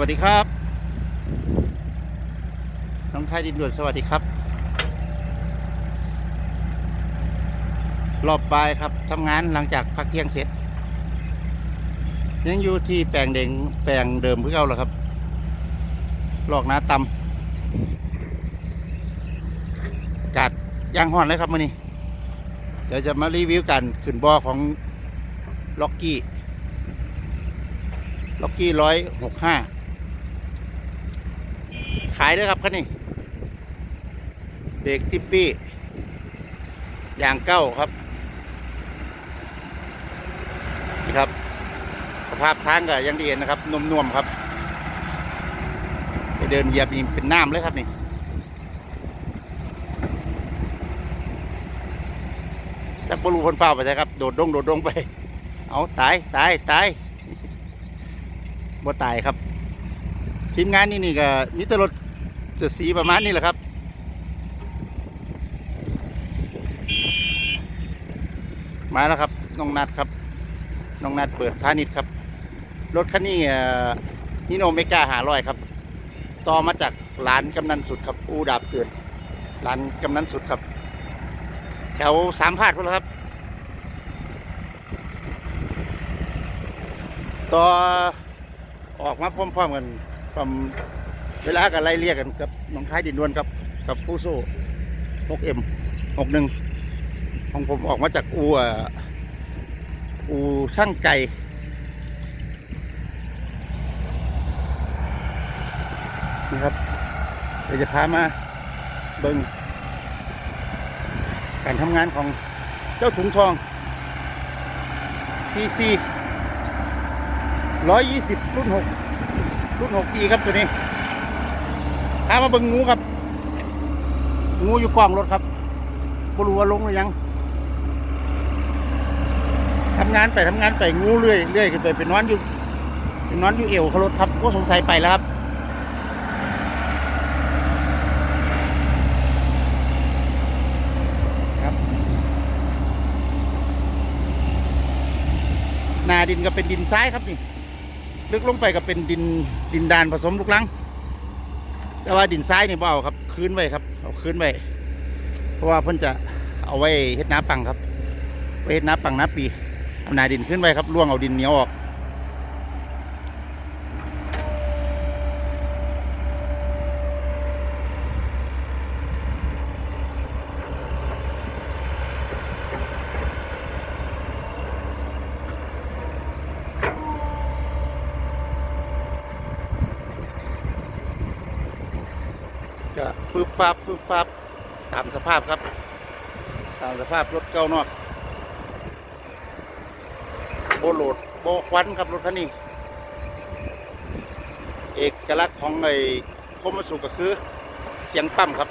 สวัสดีครับ น้องไทยดินด่วนสวัสดีครับ รอบบ่ายครับทำงานหลังจากพักเที่ยงเสร็จ ยังอยู่ที่แปลงเดงแปลงเดิมเพื่อเอาเหรอครับ ลอกน้าตำอากาศย่างห่อนเลยครับมื่อนี้ เดี๋ยวจะมารีวิวกันขึ้นบอของล็อกกี้ล็อกกี้ร้อยหกห้า ขายด้วยครับคันนี้เบรกทิปปี้อย่างเก้าครับนี่ครับสภาพทางก็ยังดีนะครับนุ่มๆครับไปเดินเหยียบนี่เป็นน้ำเลยครับนี่จักบรูคนเฝ้าไปใช่ครับโดดดงโดดดงไป เอาตายตายตายบ่ตายครับ ทีมงานนี่นี่ก็มิตรรถจะสีประมาณนี้แหละครับมาแล้วครับน้องนัดครับน้องนัดเปิดพาณิชย์ครับ รถคันนี้นิโนเมกาหาร้อยครับ ต่อมาจากร้านกำนันสุดครับ อูดาบเกิดร้านกำนันสุดครับ แถวสามพาดพุ่นแล้วครับ ต่อออกมาพร้อมๆกัน ความเวลากันไล่เรียกกันกับน้องท้ายดินวนกับ กับฟูโซ่ 6M 61ของผมออกมาจากอูอะอูช่างไก่นี่ครับเดี๋ยวจะพามาเบิงการทำงานของเจ้าถุงทอง PC ร้อยยี่สิบรุ่นหก รุ่นหกทีครับตัวนี้พามาเบิ่งงูครับ งูอยู่กล่องรถครับบรูว่าลงหรือยังทำงานไปทำงานไปงูเรื่อยเรื่อยขึ้นไปเป็นนอนอยู่เป็นนอนอยู่เอวเขารถครับก็สงสัยไปแล้วครับครับหนาดินก็เป็นดินทรายครับนี่ ลึกลงไปก็เป็นดินดินดานผสมลูกลัง แต่ว่าดินทรายนี่บ่เอาครับ คืนไว้ครับ เอาคืนไว้ เพราะว่าเพิ่นจะเอาไว้เฮ็ดน้ำปังครับไว้เฮ็ดน้ำปังน้ำปี เอาหนาดินขึ้นไว้ครับล่วงเอาดินเหนียวออก ก็ ฟืบฟับฟืบฟับตามสภาพครับ ตามสภาพรถเก่านอกโบโหลดโบควันครับรถคันนี้ เอกลักษณ์ของไอ้คมสุก็คือ เสียงปั๊มครับ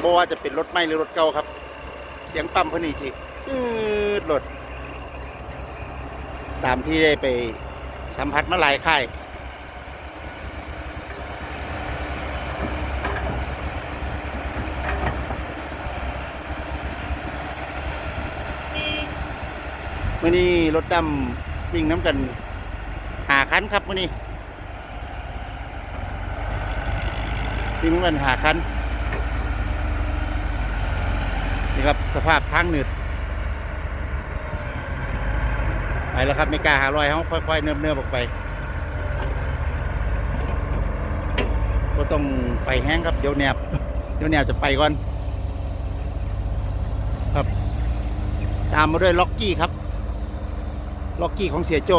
โบว่าจะเป็นรถใหม่หรือรถเก่าครับ เสียงปั๊มเพิ่นนี่ทีอืดรถตามที่ได้ไปสัมผัสมาหลายค่าย มื่อนี้รถดำวิ่งน้ำกันหาคันครับมื่อนี้วิ่งน้ำกันหาคันนี่ครับสภาพทางหนืดไปแล้วครับไม่กล้าหาลอยเขาค่อยๆเนิบเนิบๆออกไปก็ต้องไปแห้งครับเดี๋ยวแนบเดี๋ยวแนบจะไปก่อน ครับ ตามมาด้วยล็อกกี้ครับ ล็อกกี้ของเสียโจ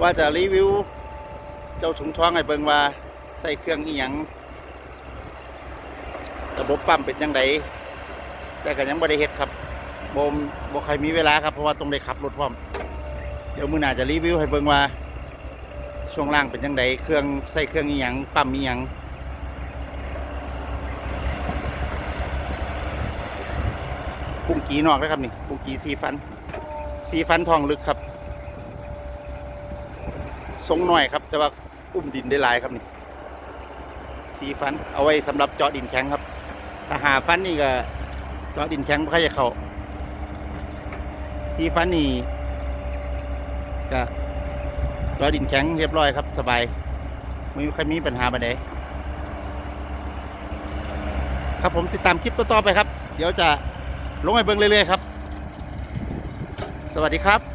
ว่าจะรีวิว เจ้าถุงทองให้เบิงว่า ใส่เครื่องอีหยังระบบปั๊มเป็นยังไงแต่ก็ยังบ่ได้เฮ็ดครับบ่มบ่ใครมีเวลาครับ เพราะว่าต้องได้ขับรถพร้อม เดี๋ยวมือหน้าจะรีวิวให้เบิงว่า ช่วงล่างเป็นยังไงเครื่องใส่เครื่องอีหยังปั๊มอีหยัง กีนอกนะครับนี่กุ้งกีสีฟัน สีฟันทองลึกครับทรงหน่อยครับ แต่ว่าอุ้มดินได้หลายครับนี่สีฟัน เอาไว้สำหรับเจาะดินแข็งครับถ้าหาฟันนี่ก็เจาะดินแข็งไม่ค่อยจะเข้าสีฟันนี่ก็เจาะดินแข็งเรียบร้อยครับ สบายไม่มีใครมีปัญหาบันไดครับผมติดตามคลิปต่อๆไปครับ เดี๋ยวจะ ลงไปเบิ่งเรื่อยๆครับ สวัสดีครับ